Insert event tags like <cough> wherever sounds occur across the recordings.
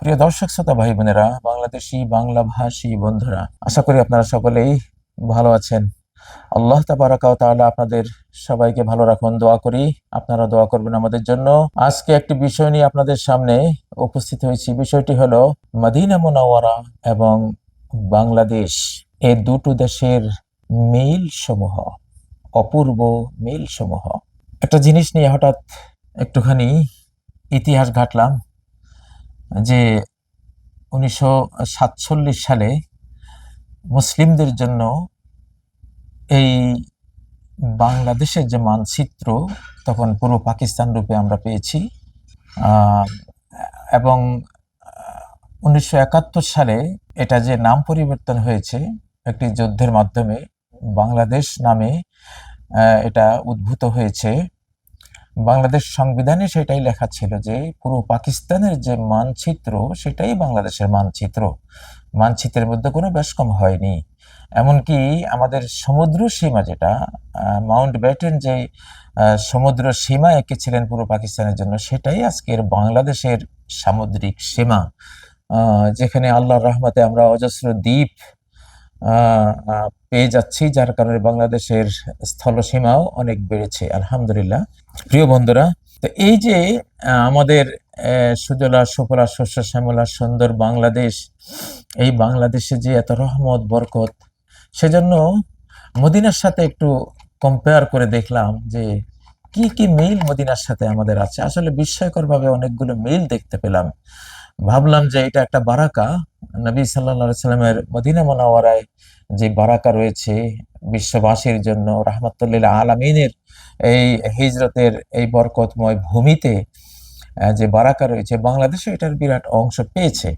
প্রিয় দর্শক, শ্রোতা ভাই বোনেরা বাংলাদেশি, বাংলা ভাষী বন্ধুরা, আশা করি আপনারা সকলেই ভালো আছেন। আল্লাহ তাবারাকাও তাআলা আপনাদের সবাইকে ভালো রাখুন, দোয়া করি। আপনারা দোয়া করবেন আমাদের জন্য। আজকে একটি বিষয় নিয়ে আপনাদের সামনে উপস্থিত হয়েছি। বিষয়টি হলো মদিনা মুনাওয়ারা এবং বাংলাদেশ। এই দুটো দেশের মিল সমূহ অপূর্ব মিল সমূহ একটা জিনিস নিয়ে হঠাৎ একটুখানি ইতিহাস ঘাটলাম। যে উনিশশো সাতচল্লিশ সালে মুসলিমদের জন্য এই বাংলাদেশের যে মানচিত্র তখন পুরো পাকিস্তান রূপে আমরা পেয়েছি এবং উনিশশো একাত্তর সালে এটা যে নাম পরিবর্তন হয়েছে একটি যুদ্ধের মাধ্যমে, বাংলাদেশ নামে এটা উদ্ভূত হয়েছে। বাংলাদেশ সংবিধানে সেটাই লেখা ছিল যে পুরো পাকিস্তানের যে মানচিত্র, সেটাই বাংলাদেশের মানচিত্র। মানচিত্রের মধ্যে কোনো বেশকম হয়নি। এমনকি আমাদের সমুদ্র সীমা যেটা মাউন্ট ব্যাটেন যে সমুদ্র সীমা এঁকেছিলেন পুরো পাকিস্তানের জন্য, সেটাই আজকের বাংলাদেশের সামুদ্রিক সীমা। যেখানে আল্লাহর রহমতে আমরা অজস্র দ্বীপ পেয়ে যাচ্ছি, যার কারণে বাংলাদেশের স্থলসীমাও অনেক বেড়েছে, আলহামদুলিল্লাহ। প্রিয় বন্ধুরা, তো এই যে আমাদের সুজলা, সুফলা, শস্য, শ্যামলা, সুন্দর বাংলাদেশ, এই বাংলাদেশে যে এত রহমত, বরকত, সেজন্য মদিনার সাথে একটু কম্পেয়ার করে দেখলাম যে, কি কি মিল মদিনার সাথে আমাদের আছে? আসলে বিস্ময়করভাবে অনেকগুলো মিল দেখতে পেলাম। ভাবলাম যে এটা একটা বারাকা। নবী সাল্লাল্লাহু সাল্লামের মদিনা মোনাওয়ারায় যে বারাকা রয়েছে বিশ্ববাসীর জন্য, রাহমাতুল্লিল আলামিনের এই হিজরতের এই বরকতময় ভূমিতে যে বারাকা রয়েছে, বাংলাদেশও এটার বিরাট অংশ পেয়েছে।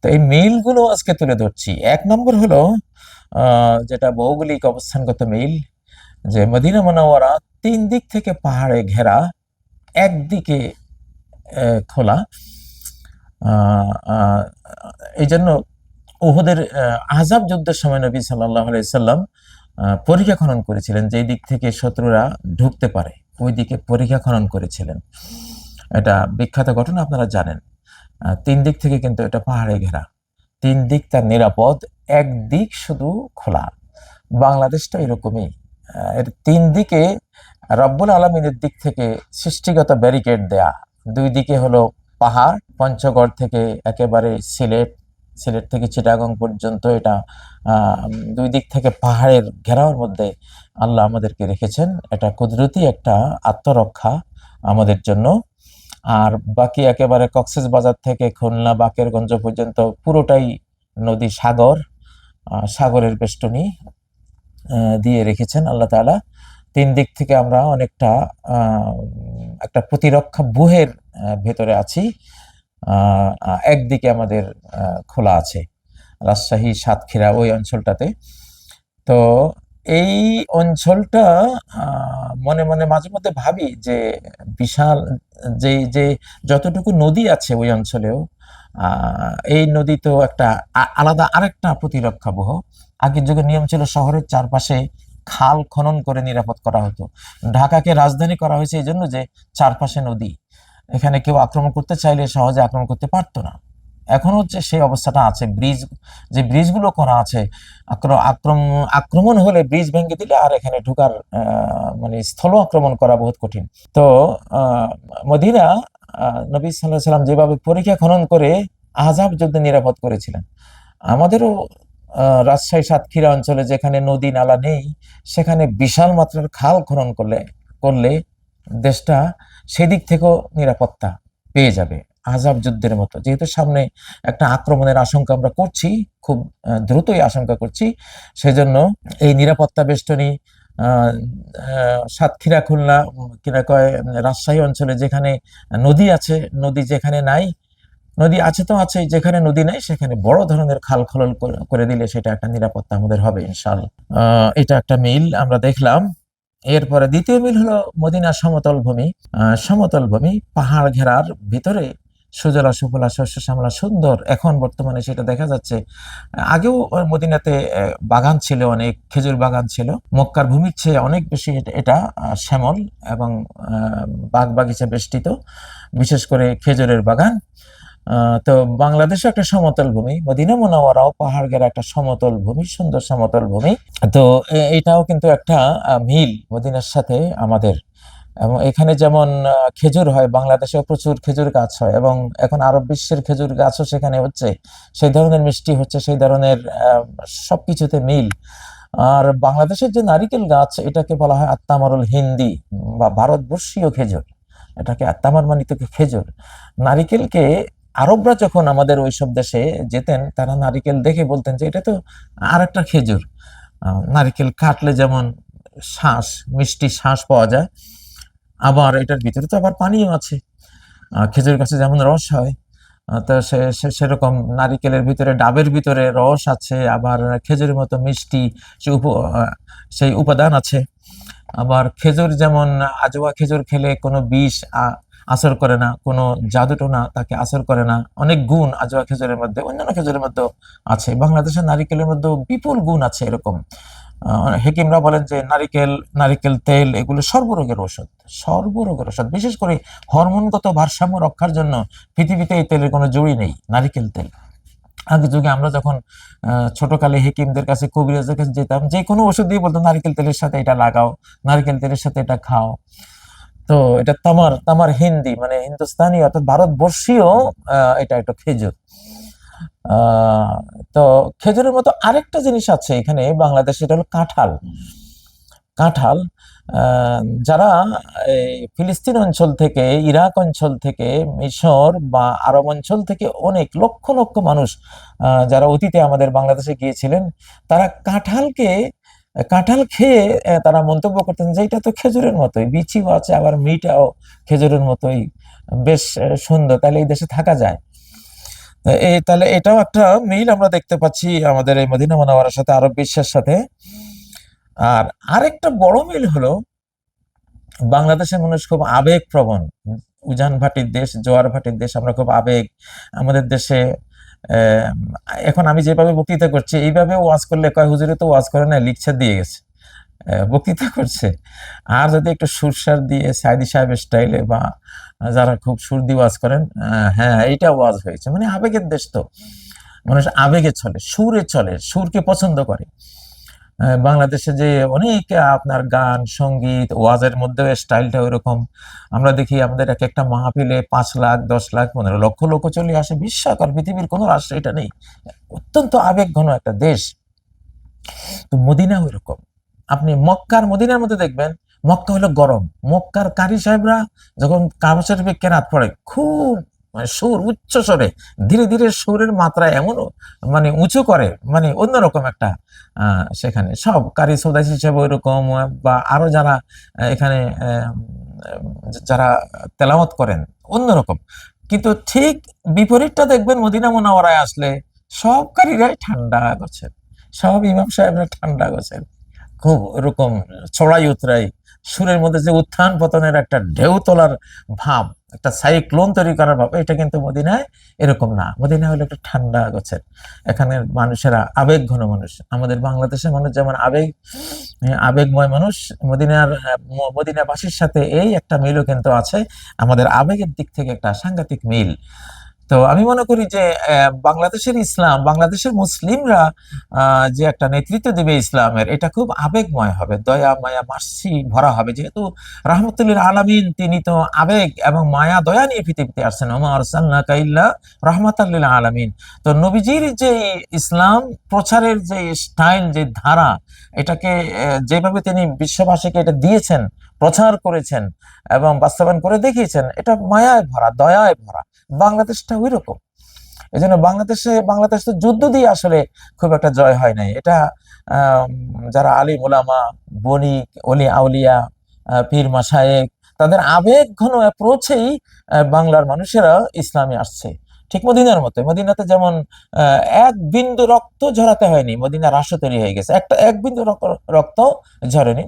তো এই মিলগুলো আজকে তুলে ধরছি। এক নম্বর হলো যেটা ভৌগোলিক অবস্থানগত মিল, যে মদিনা মোনাওয়ারা তিন দিক থেকে পাহাড়ে ঘেরা, একদিকে খোলা এই জন্য উহুদের আহ, আহজাব যুদ্ধের সময় নবী সাল্লাহ সাল্লাম পরীক্ষা খনন করেছিলেন যেই দিক থেকে শত্রুরা ঢুকতে পারে ওই দিকে পরীক্ষা খনন করেছিলেন। এটা বিখ্যাত ঘটনা আপনারা জানেন। তিন দিক থেকে কিন্তু এটা পাহাড়ে ঘেরা। তিন দিক তার নিরাপদ এক দিক শুধু খোলা। বাংলাদেশটা এরকমই। এর তিন দিকে রব্বুল আলমিনের দিক থেকে সৃষ্টিগত ব্যারিকেড দেয়া। দুই দিকে হলো পাহাড়, পঞ্চগড় থেকে একেবারে সিলেট সিলেট থেকে চিটাগং পর্যন্ত এটা দুই দিক থেকে পাহাড়ের ঘেরাওয়ের মধ্যে আল্লাহ আমাদেরকে রেখেছেন। এটা কুদরতি একটা আত্মরক্ষা আমাদের জন্য। আর বাকি একেবারে কক্সেস বাজার থেকে খুলনা, বাকেরগঞ্জ পর্যন্ত পুরোটাই নদী সাগর সাগরের বেষ্টনী দিয়ে রেখেছেন আল্লাহ তাআলা। তিন দিক থেকে আমরা অনেকটা একটা প্রতিরক্ষা বুহের ভেতরে আছি। একদিকে আমাদের খোলা আছে, রাজশাহী সাতক্ষীরা ওই অঞ্চলটাতে। তো এই অঞ্চলটা মনে মনে মাঝে মধ্যে ভাবি যে বিশাল, যে যে যতটুকু নদী আছে ওই অঞ্চলেও এই নদী তো একটা আলাদা আরেকটা প্রতিরক্ষা বহ আগের যুগে নিয়ম ছিল শহরের চারপাশে খাল খনন করে নিরাপদ করা হতো। ঢাকাকে রাজধানী করা হয়েছে এই জন্য যে চারপাশে নদী। এখানে কেউ আক্রমণ করতে চাইলে সহজে আক্রমণ করতে পারতো না। এখনও হচ্ছে সেই অবস্থাটা আছে। ব্রিজ যে ব্রিজগুলো করা আছে, আক্র- আক্রমণ আক্রমণ হলে ব্রিজ ভেঙে দিলে আর এখানে ঢুকার মানে স্থল আক্রমণ করা বহুত কঠিন। তো মদিনা নবী সাল্লাহ সাল্লাম যেভাবে পরীক্ষা খনন করে আজাব যুদ্ধে নিরাপদ করেছিলেন। আমাদেরও রাজশাহী সাতক্ষীরা অঞ্চলে যেখানে নদী নালা নেই, সেখানে বিশাল মাত্রার খাল খনন করলে করলে দেশটা সেদিক থেকেও নিরাপত্তা পেয়ে যাবে আজাব যুদ্ধের মতো। যেহেতু সামনে একটা আক্রমণের আশঙ্কা আমরা করছি খুব দ্রুতই আশঙ্কা করছি সেজন্য এই নিরাপত্তা বেষ্টনী সাতক্ষীরা খুলনা কিনা কয় রাজশাহী অঞ্চলে যেখানে নদী আছে নদী যেখানে নাই নদী আছে তো আছে যেখানে নদী নাই সেখানে বড় ধরনের খাল খনন করে- দিলে সেটা একটা নিরাপত্তা আমাদের হবে আহ, এটা একটা মিল আমরা দেখলাম। এরপরে দ্বিতীয় মিল হলো মদিনা সমতল ভূমি। সমতল ভূমি, পাহাড় ঘেরার ভিতরে সুজলা, সুফলা, শস্য শ্যামলা, সুন্দর। এখন বর্তমানে সেটা দেখা যাচ্ছে, আগেও মদিনাতে বাগান ছিল, অনেক খেজুর বাগান ছিল। মক্কার ভূমির চেয়ে অনেক বেশি এটা- শ্যামল এবং বাগ বাগিচা বেষ্টিত। বিশেষ করে খেজুরের বাগান। তো বাংলাদেশে একটা সমতল ভূমি, মদিনা মোনাওয়ারাও পাহাড় ঘেরা একটা সমতল ভূমি, সুন্দর সমতল ভূমি। তো এটাও কিন্তু একটা মিল মদিনার সাথে আমাদের। এবং এখানে যেমন খেজুর হয়, বাংলাদেশেও প্রচুর খেজুর গাছ হয় এবং এখন আরব বিশ্বের খেজুর গাছও সেখানে হচ্ছে। সেই ধরনের মিষ্টি হচ্ছে, সেই ধরনের সব কিছুতে মিল। আর বাংলাদেশের যে নারিকেল গাছ, এটাকে বলা হয় আত্মামারুল হিন্দি বা ভারতবর্ষীয় খেজুর। এটাকে আত্মামার মানিত খেজুর। নারিকেলকে আরবরা যখন আমাদের ওইসব দেশে যেতেন, তারা নারিকেল দেখে বলতেন যে, এটা তো আর একটা খেজুর নারিকেল কাটলে যেমন শ্বাস মিষ্টি শ্বাস পাওয়া যায়, আবার এটার ভিতরে তো আবার পানিও আছে। খেজুর গাছে যেমন রস হয় তো সে সেরকম নারিকেলের ভিতরে, ডাবের ভিতরে রস আছে, আবার খেজুরের মতো মিষ্টি সে উপ সেই উপাদান আছে। আবার খেজুর যেমন আজওয়া খেজুর খেলে কোনো বিষ আসর করে না, কোনো জাদুটোনা তাকে আসর করে না। অনেক গুণ আজওয়া খেজুরের মধ্যে, অন্যান্য খেজুরের মধ্যে আছে। বাংলাদেশের নারিকেলের মধ্যে বিপুল গুণ আছে এরকম। হেকিমরা বলেন যে নারিকেল নারিকেল তেল, এগুলো সর্বরোগের ওষুধ সর্বরোগের ওষুধ বিশেষ করে হরমোনগত ভারসাম্য রক্ষার জন্য পৃথিবীতে এই তেলের কোনো জুড়ি নেই, নারিকেল তেল। আগে যুগে আমরা যখন ছোটকালে হেকিমদের কাছে কবিরাজের কাছে যেতাম, যে কোনো ওষুধ দিয়ে বলতো নারকেল তেলের সাথে এটা লাগাও, নারকেল তেলের সাথে এটা খাও। তো এটা তামার তামার হিন্দি মানে হিন্দুস্তানি অর্থাৎ ভারতবর্ষীয় এটা একটা খেজুর। তো খেজুরের মতো আরেকটা জিনিস আছে এখানে, বাংলাদেশে এটা হলো কাঁঠাল। কাঁঠাল যারা ফিলিস্তিন অঞ্চল থেকে, ইরাক অঞ্চল থেকে, মিশর বা আরব অঞ্চল থেকে অনেক লক্ষ লক্ষ মানুষ যারা অতীতে আমাদের বাংলাদেশে গিয়েছিলেন, তারা কাঁঠালকে কাঁঠাল খেয়ে তারা মন্তব্য করতেন যে এটা তো খেজুরের মতোই বিচিও আছে আবার মিটাও খেজুরের মতোই, বেশ সুন্দর, তাহলে এই দেশে থাকা যায়। এই, তাহলে এটাও একটা মিল আমরা দেখতে পাচ্ছি আমাদের এই মদিনা মুনাওয়ারার সাথে, আরব বিশ্বের সাথে। আর আরেকটা বড় মিল হলো বাংলাদেশের মানুষ খুব আবেগ প্রবণ উজান ভাটির দেশ, জোয়ার ভাটির দেশ, আমরা খুব আবেগ, আমাদের দেশে এখন আমি যেভাবে বক্তৃতা করছি এইভাবে ওয়াজ করলে কয় হুজুরে তো ওয়াজ করে না লিখছে, দিয়ে গেছে। বক্তৃতা করছে। আর যদি একটু সুরসার দিয়ে সাইদি সাহেবের স্টাইলে বা যারা খুব সুর দিয়ে ওয়াজ করেন হ্যাঁ এইটা ওয়াজ হয়েছে। মানে আবেগের দেশ তো। মানুষ আবেগে চলে, সুরে চলে, সুরকে পছন্দ করে। বাংলাদেশে যে অনেক আপনার গান, সংগীত, ওয়াজের মধ্যে স্টাইলটা ওইরকম। আমরা দেখি আমাদের এক একটা মাহফিলে পাঁচ লাখ, দশ লাখ, পনেরো লক্ষ লোক চলে আসে। বিস্ময়কর পৃথিবীর কোনো রাষ্ট্রে এটা নেই। অত্যন্ত আবেগ ঘন একটা দেশ। তো মদিনা ওইরকম। আপনি মক্কার মদিনার মধ্যে দেখবেন, মক্কা হলো গরম। মক্কার কারি সাহেবরা যখন কাবা শরীফে কেরাত পড়ে, খুব মানে সুর, উচ্চ স্বরে, ধীরে ধীরে সুরের মাত্রা এমন মানে উঁচু করে মানে অন্যরকম একটা সেখানে। সব কারি সৌদাস হিসেবে ওইরকম, বা আরও যারা এখানে যারা তেলামত করেন, অন্যরকম। কিন্তু ঠিক বিপরীতটা দেখবেন মদিনা মুনাওয়ারায় আসলে সব কারীরাই ঠান্ডা গোছের সব ইমাম সাহেবরা ঠান্ডা গোছের খুব এরকম ছড়াই উতরাই সুরের মধ্যে যে উত্থান পতনের একটা ঢেউ তোলার ভাব একটা সাইক্লোন তৈরি করার ভাব, এটা কিন্তু মদিনায় এরকম না। মদিনা হলো একটা ঠান্ডা গছের। এখানের মানুষেরা আবেগ ঘন মানুষ। আমাদের বাংলাদেশের মানুষ যেমন আবেগ আবেগময় মানুষ, মদিনার ম- মদিনাবাসীর সাথে এই একটা মিলও কিন্তু আছে। আমাদের আবেগের দিক থেকে একটা সাংঘাতিক মিল। তো আমি মনে করি যে বাংলাদেশের ইসলাম, বাংলাদেশের মুসলিমরা যে একটা নেতৃত্ব দেবে ইসলামের, এটা খুব আবেগময় হবে। দয়া, মায়া মাসি ভরা হবে। যেহেতু রাহমাতুল্লিল আলামিন, তিনি তো আবেগ এবং মায়া, দয়া নিয়ে পৃথিবীতে আসছেন। ওমা আরসালনাকা ইল্লা রাহমাতাল্লিল আলামিন। তো নবীজির যে ইসলাম প্রচারের যে স্টাইল যে ধারা, এটাকে যেভাবে তিনি বিশ্ববাসীকে এটা দিয়েছেন প্রচার করেছেন এবং বাস্তবায়ন করে দেখিয়েছেন, এটা মায়ায় ভরা, দয়ায় ভরা। বাংলাদেশটা ওই রকম এই জন্য বাংলাদেশে, বাংলাদেশ তো যুদ্ধ দিয়ে আসলে খুব একটা জয় হয় নাই। এটা যারা আলী ওলামা বণিক অলি আউলিয়া পীর মাসায়েক তাদের আবেগ ঘন অ্যাপ্রোচেই বাংলার মানুষেরা ইসলামে আসছে। ঠিক মদিনার মতো মদিনাতে যেমন এক বিন্দু রক্ত ঝরাতে হয়নি, মদিনা রাষ্ট্র তৈরি হয়ে গেছে। একটা, এক বিন্দু রক- রক্ত ঝরেনি।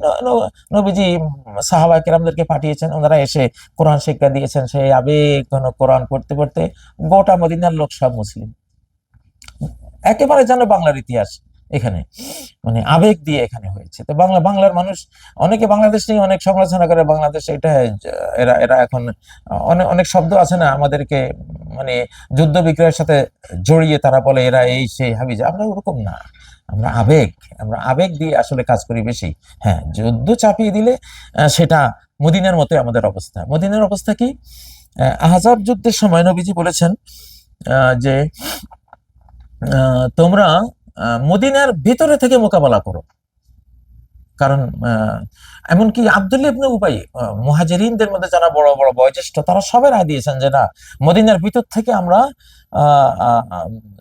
নবীজি, সাহাবা কেরামদেরকে পাঠিয়েছেন, ওনারা এসে কোরআন শিক্ষা দিয়েছেন, সেই আবেগ ঘন কোরআন পড়তে পড়তে গোটা মদিনার লোক সব মুসলিম। একেবারে যেন বাংলার ইতিহাস। এখানে মানে আবেগ দিয়ে এখানে হয়েছে। তো বাংলা বাংলার মানুষ অনেকে বাংলাদেশ নিয়ে অনেক সমালোচনা করে বাংলাদেশ এটা এরা এরা এখন অনেক অনেক শব্দ আছে না আমাদেরকে মানে যুদ্ধ বিক্রয়ের সাথে জড়িয়ে তারা বলে এরা এই সেই হাবি আমরা ওরকম না। আমরা আবেগ আমরা আবেগ দিয়ে আসলে কাজ করি বেশি। হ্যাঁ যুদ্ধ চাপিয়ে দিলে সেটা মদিনার মতোই আমাদের অবস্থা। মদিনার অবস্থা কি? আহ, আহজাব যুদ্ধের সময় নবীজি বলেছেন যে তোমরা মদিনার ভিতরে থেকে মোকাবেলা করো। কারণ এমনকি আব্দুল্লাহ ইবনে উবাই মুহাজিরিনদের মধ্যে যারা বড় বড় বয়োজ্যেষ্ঠ, তারা সবাই রায় দিয়েছেন যে না, মদিনার ভিতর থেকে আমরা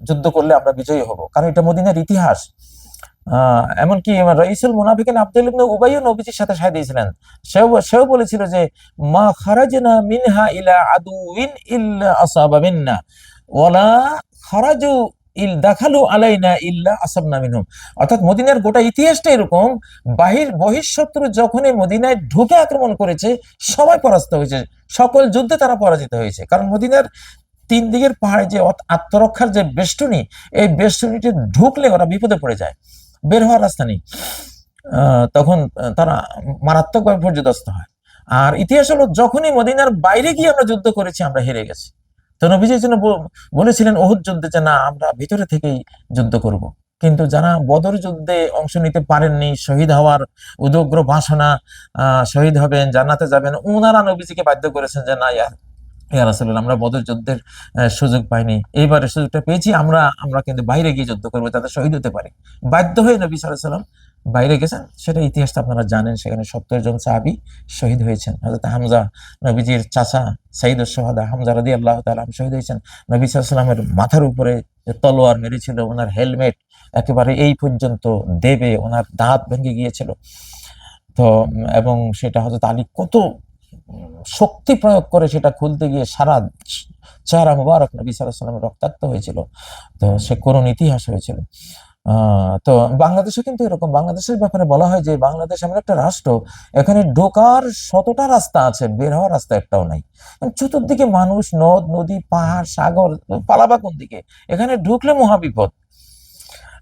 যুদ্ধ করলে আমরা বিজয়ী হব। কারণ এটা মদিনার ইতিহাস। এমনকি রইসুল মুনাফিকিন আব্দুল ইবনে উবাইও নবীজির সাথে সায় দিয়েছিলেন। সেও সেও বলেছিল যে, মা খারাজনা মিনহা ইলা আদুইন ইল্লা আসাবা মিন্না। ওয়ালা খারাজু ইল আলাইনা ইল্লা মিনহুম। অর্থাৎ মদিনার গোটা ইতিহাসটা এরকম, বাহির বহিঃশত্রু মদিনায় ঢুকে আক্রমণ করেছে, সবাই হয়েছে। সকল যুদ্ধে তারা পরাজিত হয়েছে। কারণ মদিনার তিন দিকের পাহাড়ে যে আত্মরক্ষার যে বেষ্টনী, এই বেষ্টনীতে ঢুকলে ওরা বিপদে পড়ে যায়। বের হওয়ার রাস্তা নেই। তখন তারা মারাত্মকভাবে পর্যদস্ত হয়। আর ইতিহাস হলো, যখনই মদিনার বাইরে গিয়ে আমরা যুদ্ধ করেছি, আমরা হেরে গেছি। তো নবীজি জন্য বলেছিলেন ওহুদ যুদ্ধে যে না, আমরা ভিতরে থেকেই যুদ্ধ করব। কিন্তু যারা বদর যুদ্ধে অংশ নিতে পারেননি, শহীদ হওয়ার উদগ্র বাসনা শহীদ হবেন, জান্নাতে যাবেন ওনারা নবীজিকে বাধ্য করেছেন যে না ইয়ার ইয়া আমরা বদর যুদ্ধের সুযোগ পাইনি। এইবারে সুযোগটা পেয়েছি, আমরা আমরা কিন্তু বাইরে গিয়ে যুদ্ধ করব তাতে শহীদ হতে পারি। বাধ্য হয়ে নবী আলাইহি সাল্লাম বাইরে গেছেন সেটা ইতিহাসটা আপনারা জানেন, সেখানে সত্তর জন সাহাবী শহীদ হয়েছেন। হযরত হামজা নবীজির চাচা সাইদুস সোহাদা হামজা রাদিয়াল্লাহু তাআলা আনহু শহীদ হয়েছেন। নবী সাল্লামের মাথার উপরে তলোয়ার মেরেছিল, ওনার হেলমেট একেবারে এই পর্যন্ত দেবে, ওনার দাঁত ভেঙে গিয়েছিল। তো, এবং সেটা হযরত আলী কত শক্তি প্রয়োগ করে সেটা খুলতে গিয়ে সারা চেহারা মুবারক নবী আলাইহি সাল্লামের রক্তাক্ত হয়েছিল। তো সে করুণ ইতিহাস হয়েছিল। তো বাংলাদেশে কিন্তু এরকম। বাংলাদেশের ব্যাপারে বলা হয় যে বাংলাদেশ এমন একটা রাষ্ট্র, এখানে ঢোকার শতটা রাস্তা আছে, বের হওয়ার রাস্তা একটাও নাই। চতুর্দিকে মানুষ, নদ, নদী, পাহাড়, সাগর, পালাবা কোন দিকে? এখানে ঢুকলে মহাবিপদ।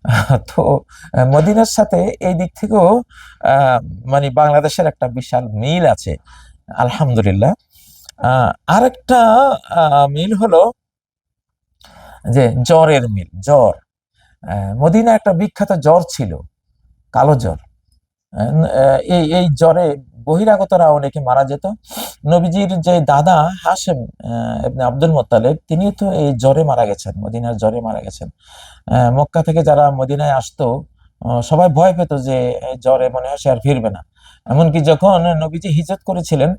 <laughs> তো মদিনার সাথে এই দিক থেকেও মানে বাংলাদেশের একটা বিশাল মিল আছে, আলহামদুলিল্লাহ। আরেকটা মিল হলো যে জ্বরের মিল, জ্বর। মদিনা একটা বিখ্যাত জ্বর ছিল, কালো জ্বর। এই এই জ্বরে বহিরাগতরা অনেকে মারা যেত। নবীজির যে দাদা ইবনে আব্দুল মোত্তালেব, তিনি তো এই জ্বরে মারা গেছেন, মদিনার জ্বরে মারা গেছেন। মক্কা থেকে যারা মদিনায় আসতো সবাই ভয় পেত যে জ্বরে মনে হয় সে আর ফিরবে না। এমনকি যখন নবীজি হিজরত করেছিলেন,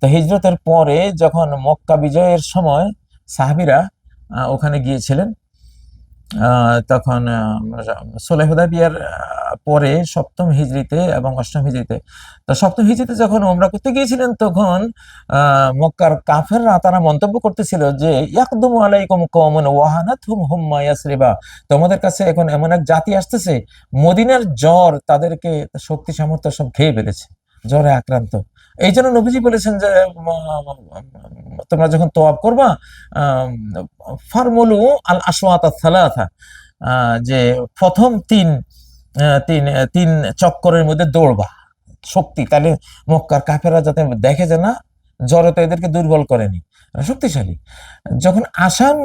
তো হিজরতের পরে যখন মক্কা বিজয়ের সময় সাহাবিরা ওখানে গিয়েছিলেন তখন সোলেহ হুদাইবিয়ার পরে সপ্তম হিজরিতে এবং অষ্টম হিজরিতে তো সপ্তম হিজরিতে যখন ওমরা করতে গিয়েছিলেন, তখন মক্কার কাফেররা তারা মন্তব্য করতেছিল যে, ইয়াকদুমু আলাইকুম কমন কওমুন ওয়াহানাতহুম হুম্মা ইয়াসরিবা। তোমাদের কাছে এখন এমন এক জাতি আসতেছে, মদিনার জ্বর তাদেরকে শক্তি সামর্থ্য সব খেয়ে ফেলেছে, জ্বরে আক্রান্ত। এই জন্য নবীজি বলেছেন যে তোমরা যখন তোয়াব করবা ফারমুলু আল আসওয়াত সালাথা যে প্রথম তিন তিন তিন চক্করের মধ্যে দৌড়বা। শক্তি, তাহলে মক্কার কাফেরা যাতে দেখে যে না, জ্বরে তো এদেরকে দুর্বল করেনি। শক্তিশালী। যখন আসাম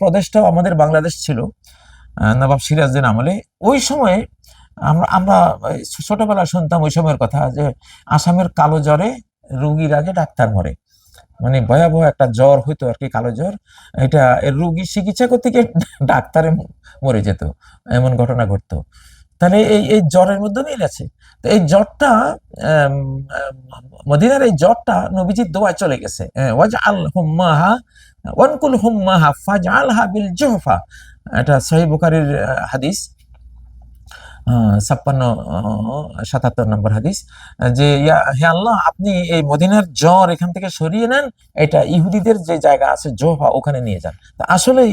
প্রদেশটাও আমাদের বাংলাদেশ ছিল নবাব সিরাজদের আমলে, ওই সময়ে আমরা আমরা এই ছোটবেলায় শুনতাম ওই সময়ের কথা যে আসামের কালো জ্বরে রুগীর আগে ডাক্তার মরে। মানে ভয়াবহ একটা জ্বর হইতো আর কি কালো জ্বর। এটা রোগী চিকিৎসা করতে গিয়ে <laughs> ডাক্তারে মরে যেত এমন ঘটনা ঘটতো। তাহলে এই এই জ্বরের মধ্যে মিল আছে। তো এই জ্বরটা মদিনার এই জ্বরটা নবীজির দোয়ায় চলে গেছে। ওয়াজ আল হুম্মাহা ওয়ানকুল হুম্মাহা ফাজআলহা বিল জুহফা। এটা আহ, হাদিস। ছাপ্পান্ন সাতাত্তর নম্বর হাদিস, যে, ইয়া, হে আল্লাহ, আপনি এই মদিনার জ্বর এখান থেকে সরিয়ে নেন, এটা ইহুদিদের যে জায়গা আছে, জোহা, ওখানে নিয়ে যান। তা আসলেই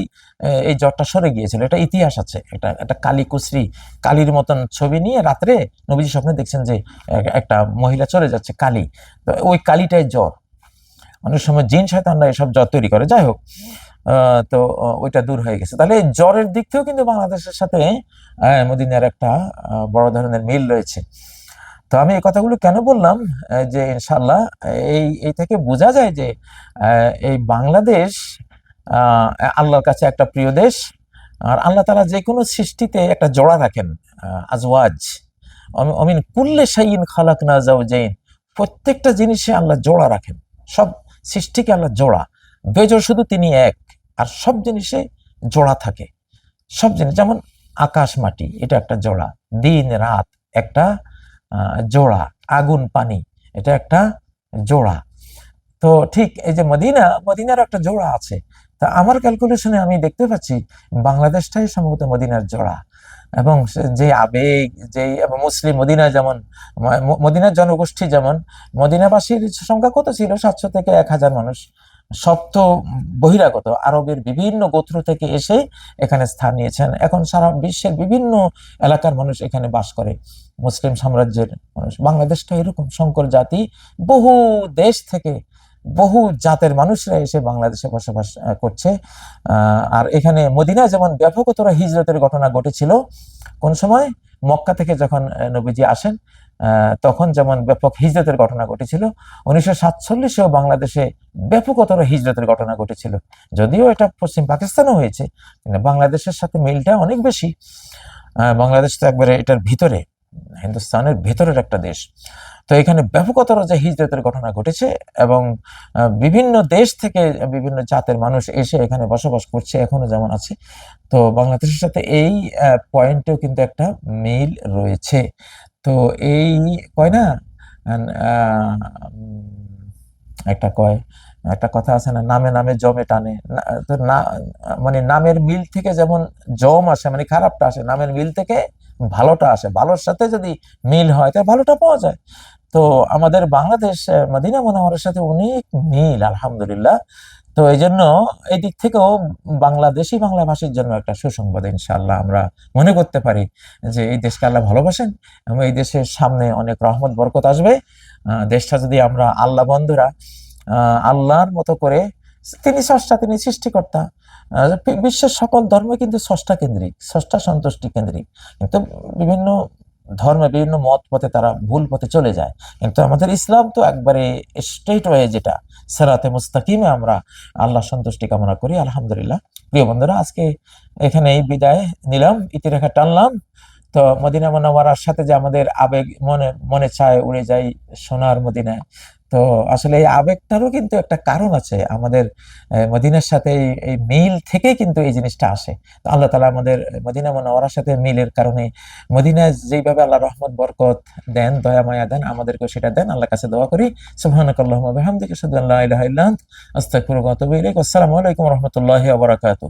এই জ্বরটা সরে গিয়েছিল। এটা ইতিহাস আছে, এটা একটা কালী কুশ্রী, কালীর মতন ছবি নিয়ে রাত্রে নবীজি স্বপ্নে দেখছেন যে একটা মহিলা চলে যাচ্ছে কালী। তো ওই কালীটাই জ্বর। অনেক সময় জিন শয়তানরা এসব জ্বর তৈরি করে। যাই হোক তো ওইটা দূর হয়ে গেছে। তাহলে জ্বরের দিক থেকেও কিন্তু বাংলাদেশের সাথে মদিনার একটা বড় ধরনের মিল রয়েছে। তো আমি এই কথাগুলো কেন বললাম? যে ইনশাল্লাহ এই এই থেকে বোঝা যায় যে এই বাংলাদেশ আল্লাহর কাছে একটা প্রিয় দেশ। আর আল্লাহ তাআলা যে কোনো সৃষ্টিতে একটা জোড়া রাখেন আজওয়াজ। অমিন কুল্লে শাইইন খালাকনা জাওজাইন প্রত্যেকটা জিনিসে আল্লাহ জোড়া রাখেন। সব সৃষ্টিকে আল্লাহ জোড়া। বেজোড় শুধু তিনি এক, আর সব জিনিসে জোড়া থাকে। সব জিনিস যেমন আকাশ মাটি, এটা একটা জোড়া। দিন, রাত, একটা জোড়া। আগুন, পানি, এটা একটা জোড়া। তো ঠিক এই যে মদিনা মদিনার একটা জোড়া আছে। তা আমার ক্যালকুলেশনে আমি দেখতে পাচ্ছি, বাংলাদেশটাই সম্ভবত মদিনার জোড়া। এবং যে আবেগ, যে মুসলিম মদিনা যেমন মদিনার জনগোষ্ঠী যেমন, মদিনাবাসীর সংখ্যা কত ছিল? সাতশো থেকে এক হাজার মানুষ। সপ্ত বহিরাগত, আরবের বিভিন্ন গোত্র থেকে এসে এখানে স্থান নিয়েছেন। এখন সারা বিশ্বের বিভিন্ন এলাকার মানুষ এখানে বাস করে। মুসলিম সাম্রাজ্যের মানুষ। বাংলাদেশটা এরকম সংকর জাতি বহু দেশ থেকে বহু জাতের মানুষরা এসে বাংলাদেশে বসবাস করছে। আর এখানে মদিনায় যেমন ব্যাপকতর হিজরতের ঘটনা ঘটেছিল, কোন সময়? মক্কা থেকে যখন নবীজি আসেন তখন যেমন ব্যাপক হিজরতের ঘটনা ঘটেছিল, উনিশশো সাতচল্লিশেও বাংলাদেশে ব্যাপকতর হিজরতের ঘটনা ঘটেছিল। যদিও এটা পশ্চিম পাকিস্তানও হয়েছে বাংলাদেশের সাথে মিলটা অনেক বেশি। বাংলাদেশ তো একবারে এটার ভিতরে। হিন্দুস্তানের ভেতরের একটা দেশ। তো এখানে ব্যাপকতর যে হিজরতের ঘটনা ঘটেছে এবং বিভিন্ন দেশ থেকে বিভিন্ন জাতের মানুষ এসে এখানে বসবাস করছে, এখনও যেমন আছে। তো বাংলাদেশের সাথে এই পয়েন্টেও কিন্তু একটা মিল রয়েছে। তো এই কয় না? একটা কয়, একটা কথা আছে না? নামে নামে জমে টানে। তো না মানে নামের মিল থেকে যেমন জম আসে মানে খারাপটা আসে, নামের মিল থেকে ভালোটা আসে, ভালোর সাথে যদি মিল হয়, তাহলে ভালোটা পাওয়া যায়। তো আমাদের বাংলাদেশ মদিনা মনোহরের সাথে অনেক মিল, আলহামদুলিল্লাহ। তো এই জন্য এই দিক থেকেও বাংলাদেশি বাংলা ভাষীর জন্য একটা সুসংবাদ ইনশাল্লাহ আমরা মনে করতে পারি যে এই দেশকে আল্লাহ ভালোবাসেন এবং এই দেশের সামনে অনেক রহমত, বরকত আসবে। দেশটা যদি আমরা আল্লাহ বন্ধুরা আল্লাহর মতো করে তিনি স্রষ্টা, তিনি সৃষ্টিকর্তা বিশ্বের সকল ধর্ম কিন্তু স্রষ্টা কেন্দ্রিক ষষ্ঠা সন্তুষ্টি কেন্দ্রিক। কিন্তু বিভিন্ন ধর্মে, বিভিন্ন মত পথে তারা ভুল পথে চলে যায়। কিন্তু আমাদের ইসলাম তো একবারে স্ট্রেট ওয়ে যেটা। সেরাতে মুস্তাকিমে আমরা আল্লাহ সন্তুষ্টি কামনা করি, আলহামদুলিল্লাহ। প্রিয় বন্ধুরা, আজকে এখানে এই বিদায় নিলাম ইতিরেখা টানলাম। তো মদিনা মনোয়ারার সাথে যে আমাদের আবেগ, মনে মনে চায় উড়ে যাই সোনার মদিনায় তো আসলে এই আবেগটারও কিন্তু একটা কারণ আছে আমাদের মদিনার সাথে এই- মিল থেকে কিন্তু এই জিনিসটা আসে। তো আল্লাহ তালা আমাদের মদিনা মনোয়ারার সাথে মিলের কারণে মদিনা যেইভাবে আল্লাহ রহমত, বরকত দেন, দয়া, মায়া দেন, আমাদেরকেও সেটা দেন, আল্লাহর কাছে দোয়া করি। আতুবু আসসালামু আলাইকুম রাহমাতুল্লাহি ওয়া বারাকাতুহু।